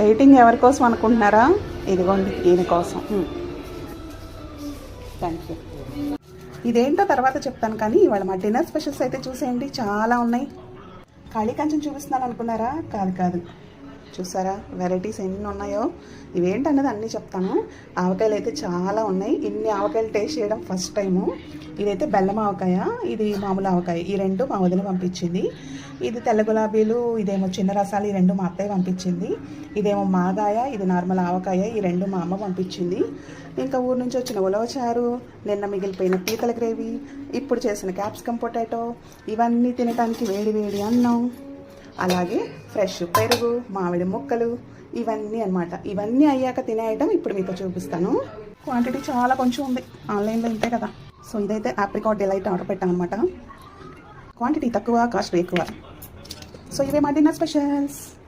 Waiting ఎవరి కోసం అనుకుంటున్నారా? ఇదిగోండి ఈయన కోసం. థ్యాంక్ యూ ఇదేంటో తర్వాత చెప్తాను కానీ ఇవాళ మా డిన్నర్ స్పెషల్స్ అయితే చూసేయండి చాలా ఉన్నాయి. ఖాళీ కంచెం చూపిస్తున్నాను అనుకున్నారా? కాదు కాదు. చూసారా? వెరైటీస్ ఎన్ని ఉన్నాయో? ఇవేంటన్నది అన్నీ చెప్తాను. ఆవకాయలు అయితే చాలా ఉన్నాయి. ఇన్ని ఆవకాయలు టేస్ట్ చేయడం ఫస్ట్ టైము ఇదైతే బెల్లం ఆవకాయ. ఇది మామూలు ఆవకాయ. ఈ రెండు మా వదిన పంపించింది. ఇది తెల్ల గులాబీలు ఇదేమో చిన్న రసాలు ఈ రెండు మా అత్తయ్య పంపించింది. ఇదేమో మాగాయ ఇది నార్మల్ ఆవకాయ ఈ రెండు మా అమ్మ పంపించింది. ఇంకా ఊరు నుంచి వచ్చిన ఉలవచారు నిన్న మిగిలిపోయిన పీతల గ్రేవీ ఇప్పుడు చేసిన క్యాప్సికమ్ పొటాటో ఇవన్నీ తినడానికి వేడి వేడి అన్నం. అలాగే ఫ్రెష్ పెరుగు మామిడి ముక్కలు ఇవన్నీ అన్నమాట. ఇవన్నీ అయ్యాక తినే ఐటమ్ ఇప్పుడు మీతో చూపిస్తాను. క్వాంటిటీ చాలా కొంచెం ఉంది. ఆన్లైన్లో ఇంతే కదా. సో ఇదైతే ఆప్రికాట్ డిలైట్ ఆర్డర్ పెట్టాను అనమాట క్వాంటిటీ తక్కువ కాస్ట్ ఎక్కువ. సో ఇవే మా డిన్నర్ స్పెషల్స్